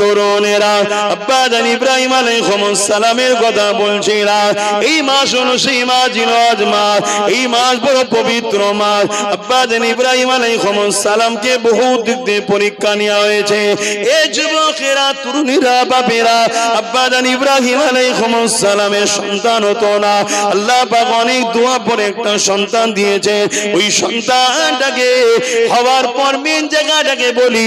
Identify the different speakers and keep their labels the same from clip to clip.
Speaker 1: তরুণেরা আব্বা ইব্রাহিম আলাইহিস সালামের কথা এই মাস মাস এই মাস বড় পবিত্র মাস আব্বা ইব্রাহিম আলাইহিস সালামকে বহু দিক দিয়ে পরীক্ষা নেওয়া হয়েছে। এ যুবকেরা, তরুণীরা, বাপেরা, আব্বা ইব্রাহিম আলাইহিস সালামের সন্তান হতো না। আল্লাহ পাক অনেক দোয়া পরে একটা সন্তান দিয়েছে। ওই সন্তানটাকে হওয়ার পর মেন জায়গাটাকে বলি,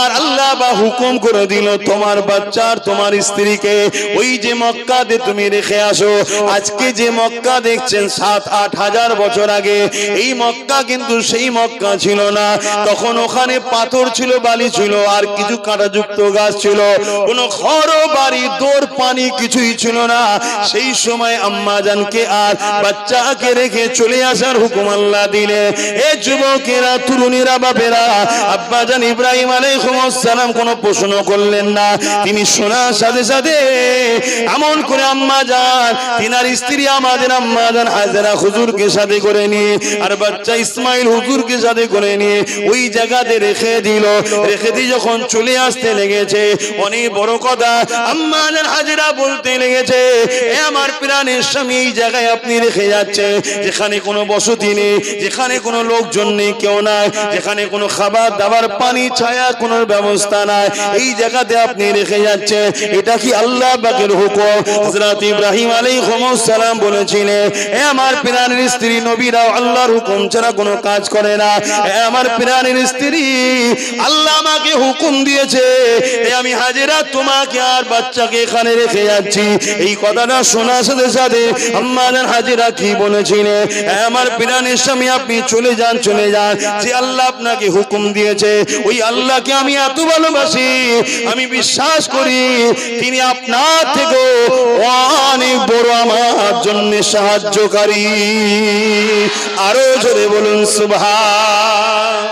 Speaker 1: আর আল্লাহ বা হুকুম করে দিল, তোমার বাচ্চার তোমার স্ত্রীকে ওই যে মক্কাতে তুমি রেখে আসো। আজকে যে মক্কা দেখছেন, সাত, আট হাজার বছর আগে, এই মক্কা কিন্তু সেই মক্কা ছিল না। তখন ওখানে পাথর ছিল, বালি ছিল, আর কিছু কাঁটাযুক্ত গাছ ছিল। কোন ঘর বাড়ি দৌড় পানি কিছুই ছিল না। সেই সময় আম্মা জানকে আর বাচ্চাকে রেখে চলে আসার হুকুম আল্লাহ দিলে। এ যুবকেরা, তরুণীরা, বাপেরা, আব্বা জান ইব্রাহিম আলাইহিস সালাম কোনো প্রশ্ন করলেন না। তিনি শোনার সাথে সাথে এমন করে আম্মা যান, তিনার স্ত্রী আমাদের আম্মা যান, হাজরা হুজুরকে সাথে করে নিয়ে, আর বাচ্চা ইসমাইল হুজুরকে সাথে করে নিয়ে ওই জায়গাতে রেখে দিল। রেখে দিয়ে যখন চলে আসতে লেগেছে, অনেক বড় কথা আম্মা যান, হাজরা বলতে লেগেছে, এ আমার প্রাণের স্বামী এই জায়গায় আপনি রেখে যাচ্ছে, যেখানে কোনো বসতি নেই, যেখানে কোনো লোকজন নেই, কেউ নাই, যেখানে কোনো খাবার দাবার, পানি, ছায়া, কোনো ব্যবস্থা নাই এই জায়গাতে আপনি রেখে এটা কি আল্লাহ হুকুম? ইব্রাহিম বলেছিলেন, এ আমার প্রাণের স্ত্রী, নবীরাও আল্লাহর হুকুম ছাড়া কোনো কাজ করে না। এ আমার প্রাণের স্ত্রী, আল্লাহ আমাকে হুকুম দিয়েছে, এ আমি তোমাকে আর বাচ্চাকে এখানে রেখে যাচ্ছি। এই কথাটা শোনার সাথে সাথে আম্মাজান হাজিরা কি বলেছিলেন, এ আমার প্রাণের স্বামী, আপনি চলে যান চলে যান। যে আল্লাহ আপনাকে হুকুম দিয়েছে, ওই আল্লাহকে আমি এত ভালোবাসি। আমি বিশ্বাস করি তিনি আপনার থেকে অনেক বড় আমার জন্য সাহায্যকারী। আরও জোরে বলুন, সুবহান।